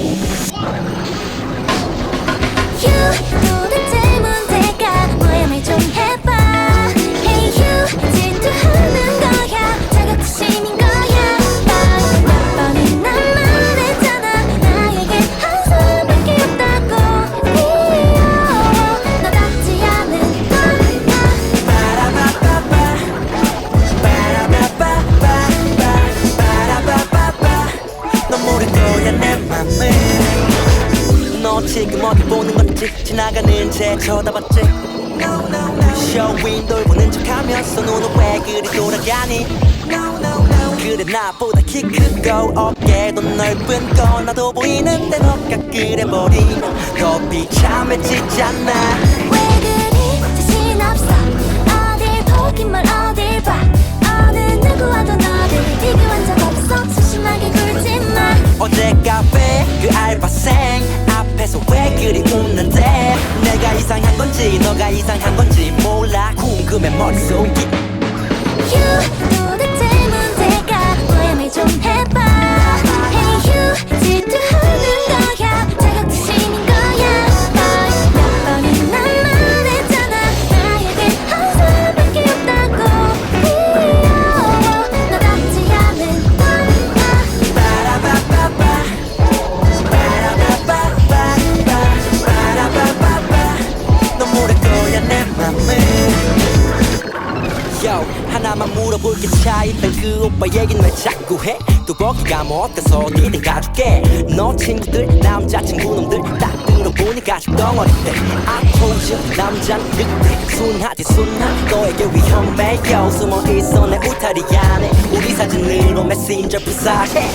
One. 건지 지나가는 제 쳐다봤지. 쇼윈도를 보는 척하면서 너는 왜 그리 돌아가니? 그래 나보다 키 크고 어깨도 넓은 거 나도 보이는데 너가 그래버리면 더 비참해지잖아 왜 그리 자신 없어? 어딜 보기만 그리 웃는데? 내가 이상한 건지 너가 이상한 건지 몰라. 궁금해 머릿속이 하나만 물어볼게. 차있던 그 오빠 얘긴 왜 자꾸 해? 뚜껑이가 뭐 어때서 어디든 가줄게. 너 친구들 남자친구 놈들 딱 들어보니 가죽 덩어리 때 I told 남자는 늑대 순하지 순한 너에게 위험해 yo 숨어 있어 내 울타리 안에. 우리 사진으로 메신저 부사해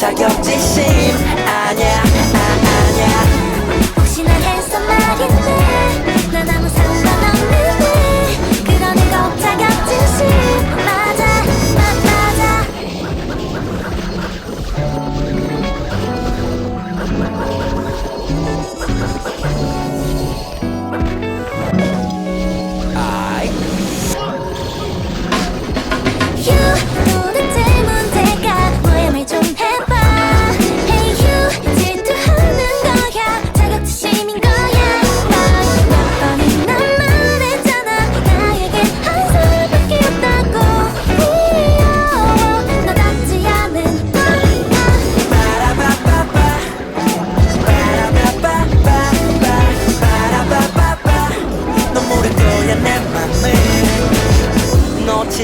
자격지심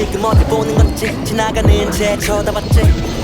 지금 어디 보는 건지 지나가는 제 쳐다봤지